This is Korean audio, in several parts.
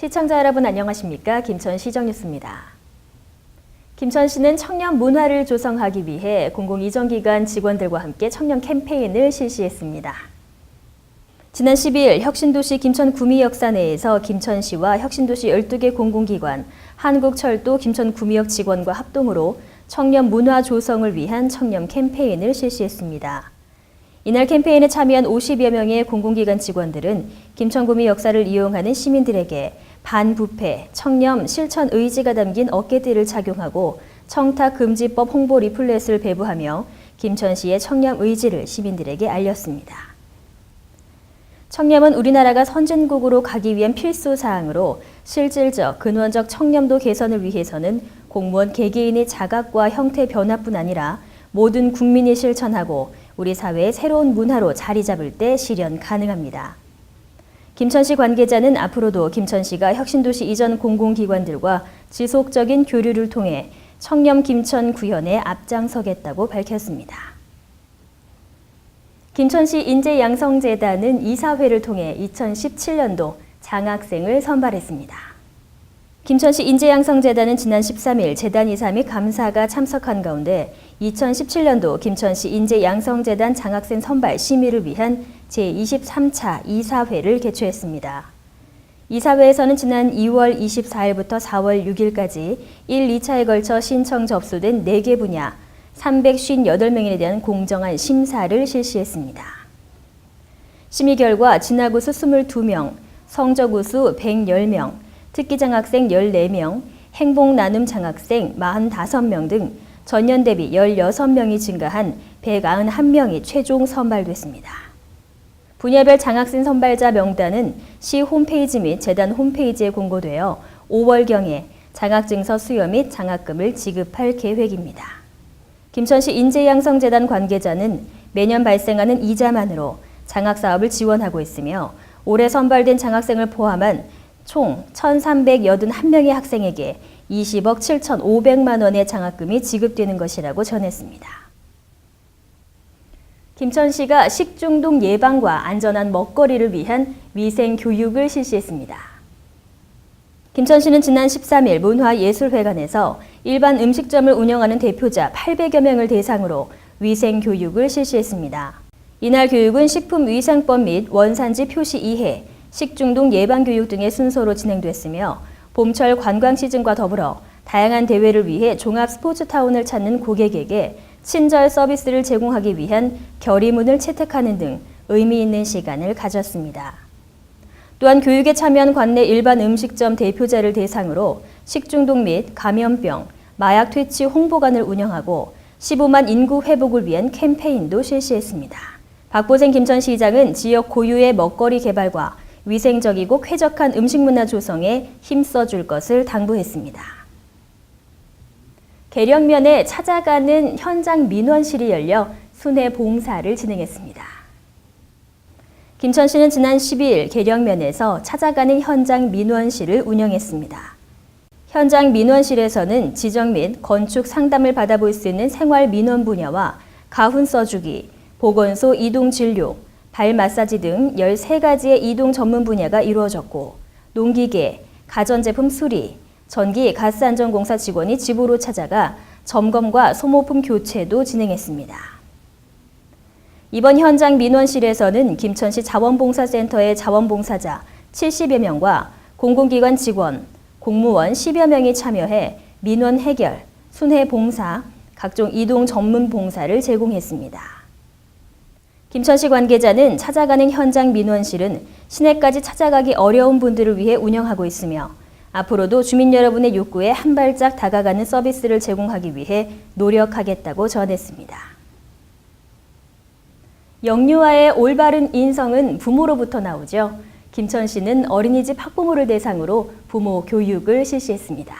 시청자 여러분 안녕하십니까? 김천 시 정뉴스입니다. 김천시는 청년 문화를 조성하기 위해 공공이전기관 직원들과 함께 청년 캠페인을 실시했습니다. 지난 12일 혁신도시 김천구미역사 내에서 김천시와 혁신도시 12개 공공기관, 한국철도 김천구미역 직원과 합동으로 청년 문화 조성을 위한 청년 캠페인을 실시했습니다. 이날 캠페인에 참여한 50여 명의 공공기관 직원들은 김천구미 역사를 이용하는 시민들에게 반부패, 청렴, 실천 의지가 담긴 어깨띠를 착용하고 청탁 금지법 홍보 리플렛을 배부하며 김천 시의 청렴 의지를 시민들에게 알렸습니다. 청렴은 우리나라가 선진국으로 가기 위한 필수 사항으로 실질적, 근원적 청렴도 개선을 위해서는 공무원 개개인의 자각과 형태 변화뿐 아니라 모든 국민이 실천하고 우리 사회의 새로운 문화로 자리 잡을 때 실현 가능합니다. 김천시 관계자는 앞으로도 김천시가 혁신도시 이전 공공기관들과 지속적인 교류를 통해 청렴 김천 구현에 앞장서겠다고 밝혔습니다. 김천시 인재양성재단은 이사회를 통해 2017년도 장학생을 선발했습니다. 김천시 인재양성재단은 지난 13일 재단 이사 및 감사가 참석한 가운데 2017년도 김천시 인재양성재단 장학생 선발 심의를 위한 제23차 이사회를 개최했습니다. 이사회에서는 지난 2월 24일부터 4월 6일까지 1, 2차에 걸쳐 신청 접수된 4개 분야 358명에 대한 공정한 심사를 실시했습니다. 심의 결과 진학우수 22명, 성적우수 110명, 특기장 학생 14명, 행복 나눔 장학생 45명 등 전년 대비 16명이 증가한 191명이 최종 선발됐습니다. 분야별 장학생 선발자 명단은 시 홈페이지 및 재단 홈페이지에 공고되어 5월경에 장학증서 수여 및 장학금을 지급할 계획입니다. 김천시 인재양성재단 관계자는 매년 발생하는 이자만으로 장학사업을 지원하고 있으며 올해 선발된 장학생을 포함한 총 1,381명의 학생에게 20억 7,500만 원의 장학금이 지급되는 것이라고 전했습니다. 김천시가 식중독 예방과 안전한 먹거리를 위한 위생 교육을 실시했습니다. 김천시는 지난 13일 문화예술회관에서 일반 음식점을 운영하는 대표자 800여 명을 대상으로 위생 교육을 실시했습니다. 이날 교육은 식품위생법 및 원산지 표시 이해, 식중독 예방 교육 등의 순서로 진행됐으며 봄철 관광 시즌과 더불어 다양한 대회를 위해 종합 스포츠타운을 찾는 고객에게 친절 서비스를 제공하기 위한 결의문을 채택하는 등 의미 있는 시간을 가졌습니다. 또한 교육에 참여한 관내 일반 음식점 대표자를 대상으로 식중독 및 감염병, 마약 퇴치 홍보관을 운영하고 15만 인구 회복을 위한 캠페인도 실시했습니다. 박보생 김천시장은 지역 고유의 먹거리 개발과 위생적이고 쾌적한 음식 문화 조성에 힘써줄 것을 당부했습니다. 계령면에 찾아가는 현장 민원실이 열려 순회 봉사를 진행했습니다. 김천시는 지난 12일 계령면에서 찾아가는 현장 민원실을 운영했습니다. 현장 민원실에서는 지정 및 건축 상담을 받아볼 수 있는 생활 민원 분야와 가훈 써주기, 보건소 이동 진료, 발 마사지 등 13가지의 이동 전문 분야가 이루어졌고 농기계, 가전제품 수리, 전기 가스안전공사 직원이 집으로 찾아가 점검과 소모품 교체도 진행했습니다. 이번 현장 민원실에서는 김천시 자원봉사센터의 자원봉사자 70여 명과 공공기관 직원, 공무원 10여 명이 참여해 민원 해결, 순회 봉사, 각종 이동 전문 봉사를 제공했습니다. 김천시 관계자는 찾아가는 현장 민원실은 시내까지 찾아가기 어려운 분들을 위해 운영하고 있으며 앞으로도 주민 여러분의 욕구에 한 발짝 다가가는 서비스를 제공하기 위해 노력하겠다고 전했습니다. 영유아의 올바른 인성은 부모로부터 나오죠. 김천시는 어린이집 학부모를 대상으로 부모 교육을 실시했습니다.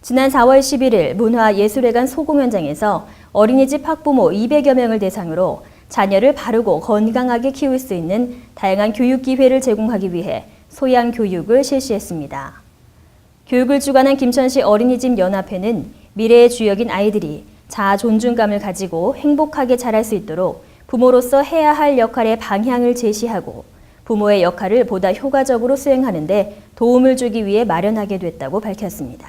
지난 4월 11일 문화예술회관 소공연장에서 어린이집 학부모 200여 명을 대상으로 자녀를 바르고 건강하게 키울 수 있는 다양한 교육 기회를 제공하기 위해 소양 교육을 실시했습니다. 교육을 주관한 김천시 어린이집 연합회는 미래의 주역인 아이들이 자아 존중감을 가지고 행복하게 자랄 수 있도록 부모로서 해야 할 역할의 방향을 제시하고 부모의 역할을 보다 효과적으로 수행하는 데 도움을 주기 위해 마련하게 됐다고 밝혔습니다.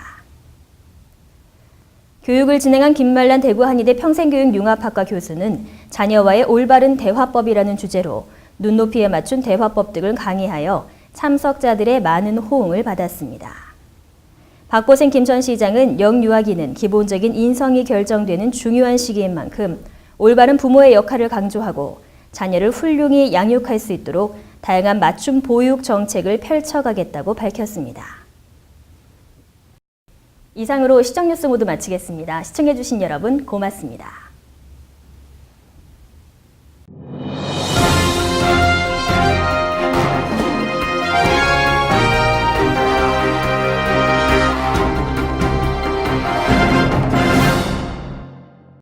교육을 진행한 김말란 대구 한의대 평생교육융합학과 교수는 자녀와의 올바른 대화법이라는 주제로 눈높이에 맞춘 대화법 등을 강의하여 참석자들의 많은 호응을 받았습니다. 박보생 김천 시장은 영유아기는 기본적인 인성이 결정되는 중요한 시기인 만큼 올바른 부모의 역할을 강조하고 자녀를 훌륭히 양육할 수 있도록 다양한 맞춤 보육 정책을 펼쳐가겠다고 밝혔습니다. 이상으로 시청뉴스 모두 마치겠습니다. 시청해주신 여러분 고맙습니다.